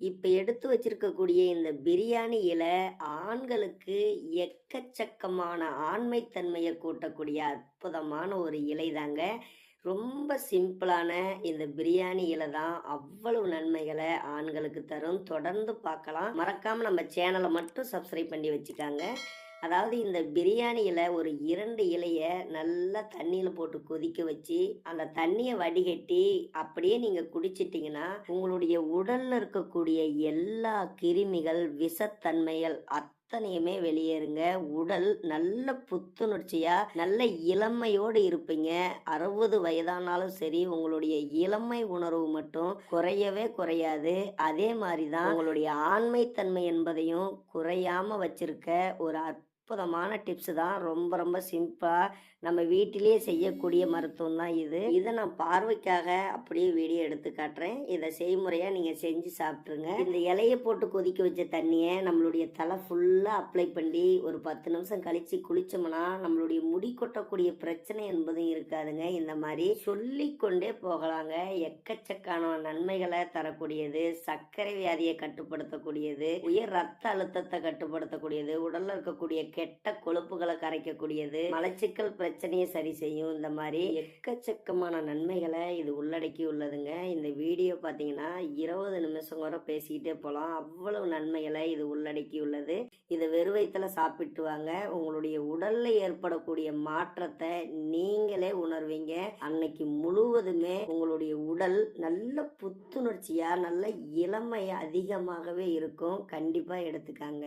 இப்ப எடுத்து வச்சிருக்கக்கூடிய இந்த பிரியாணி இலை ஆண்களுக்கு எக்கச்சக்கமான ஆண்மைத்தன்மையை கூட்டக்கூடிய அற்புதமான ஒரு இலை தாங்க ரொம்ப சிம்பிளான இந்த பிரியாணி இலை தான் அவ்வளவு நன்மைகளை ஆண்களுக்கு தரும். தொடர்ந்து பார்க்கலாம். மறக்காம நம்ம சேனலை மட்டும் சப்ஸ்கிரைப் பண்ணி வச்சுக்காங்க. அதாவது இந்த பிரியாணியில் ஒரு இரண்டு இலையை நல்லா தண்ணியில் போட்டு கொதிக்க வச்சு அந்த தண்ணியை வடிகட்டி அப்படியே நீங்கள் குடிச்சிட்டிங்கன்னா உங்களுடைய உடலில் இருக்கக்கூடிய எல்லா கிருமிகள் விஷத்தன்மைகள் அத்தனையுமே வெளியேறுங்க. உடல் நல்ல புத்துணர்ச்சியா நல்ல இளமையோடு இருப்பீங்க. அறுபது வயதானாலும் சரி உங்களுடைய இளமை உணர்வு மட்டும் குறையவே குறையாது. அதே மாதிரி தான் உங்களுடைய ஆண்மைத்தன்மை என்பதையும் குறையாம வச்சிருக்க ஒரு அற்புதமான டிப்ஸ் தான். ரொம்ப ரொம்ப சிம்பிளாக நம்ம வீட்டிலேயே செய்யக்கூடிய மருத்துவம் தான் இது. இதை நான் பார்வைக்காக அப்படியே வீடியோ எடுத்து காட்டுறேன். இதை செய்முறையாக நீங்கள் செஞ்சு சாப்பிட்ருங்க இந்த இலையை போட்டு கொதிக்க வச்ச தண்ணியை நம்மளுடைய தலை ஃபுல்லாக அப்ளை பண்ணி ஒரு பத்து நிமிஷம் கழித்து குளிச்சோம்னா நம்மளுடைய முடி கொட்டக்கூடிய பிரச்சனை என்பதும் இருக்காதுங்க. இந்த மாதிரி சொல்லிக்கொண்டே போகலாங்க. எக்கச்சக்கான நன்மைகளை தரக்கூடியது. சர்க்கரை வியாதியை கட்டுப்படுத்தக்கூடியது. உயர் ரத்த அழுத்தத்தை கட்டுப்படுத்தக்கூடியது. உடலில் இருக்கக்கூடிய கெட்ட கொழுப்புகளை கரைக்கக்கூடியது. மலச்சிக்கல் பிரச்சனையை சரி செய்யும். இந்த மாதிரி எக்கச்சக்கமான நன்மைகளை இது உள்ளடக்கி உள்ளதுங்க. இந்த வீடியோ பார்த்தீங்கன்னா இருபது நிமிஷம் வரை பேசிக்கிட்டே போகலாம். அவ்வளவு நன்மைகளை இது உள்ளடக்கி உள்ளது. இதை வெறு வயிற்றுல சாப்பிட்டு வாங்க. உங்களுடைய உடல்ல ஏற்படக்கூடிய மாற்றத்தை நீங்களே உணர்வீங்க. அன்னைக்கு முழுவதுமே உங்களுடைய உடல் நல்ல புத்துணர்ச்சியா நல்ல இளமை அதிகமாகவே இருக்கும். கண்டிப்பாக எடுத்துக்காங்க.